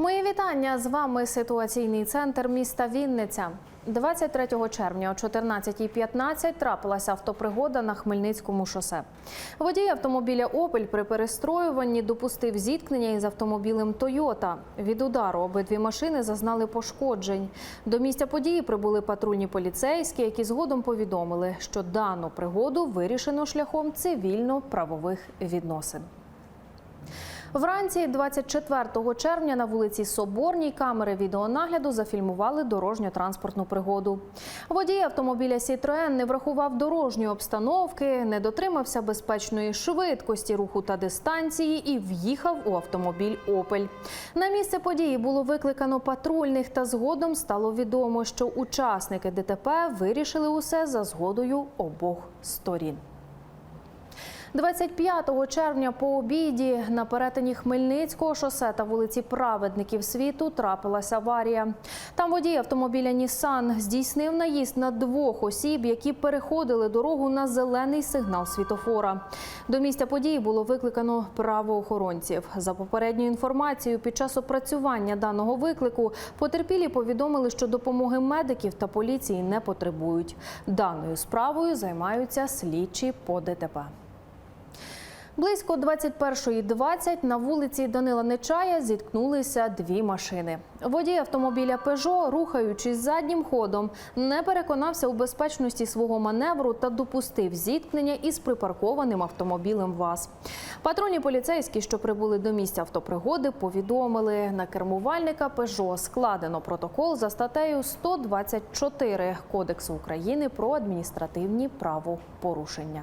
Мої вітання з вами ситуаційний центр міста Вінниця. 23 червня о 14.15 трапилася автопригода на Хмельницькому шосе. Водій автомобіля Опель при перестроюванні допустив зіткнення із автомобілем Тойота. Від удару обидві машини зазнали пошкоджень. До місця події прибули патрульні поліцейські, які згодом повідомили, що дану пригоду вирішено шляхом цивільно-правових відносин. Вранці 24 червня на вулиці Соборній камери відеонагляду зафільмували дорожньо-транспортну пригоду. Водій автомобіля Сітроен не врахував дорожньої обстановки, не дотримався безпечної швидкості руху та дистанції і в'їхав у автомобіль Опель. На місце події було викликано патрульних, та згодом стало відомо, що учасники ДТП вирішили усе за згодою обох сторін. 25 червня по обіді на перетині Хмельницького шосе та вулиці Праведників світу трапилася аварія. Там водій автомобіля Нісан здійснив наїзд на двох осіб, які переходили дорогу на зелений сигнал світофора. До місця події було викликано правоохоронців. За попередньою інформацією, під час опрацювання даного виклику потерпілі повідомили, що допомоги медиків та поліції не потребують. Даною справою займаються слідчі по ДТП. Близько 21.20 на вулиці Данила Нечая зіткнулися дві машини. Водій автомобіля Пежо, рухаючись заднім ходом, не переконався у безпечності свого маневру та допустив зіткнення із припаркованим автомобілем ВАЗ. Патрульні поліцейські, що прибули до місця автопригоди, повідомили на кермувальника Пежо складено протокол за статтею 124 Кодексу України про адміністративні правопорушення.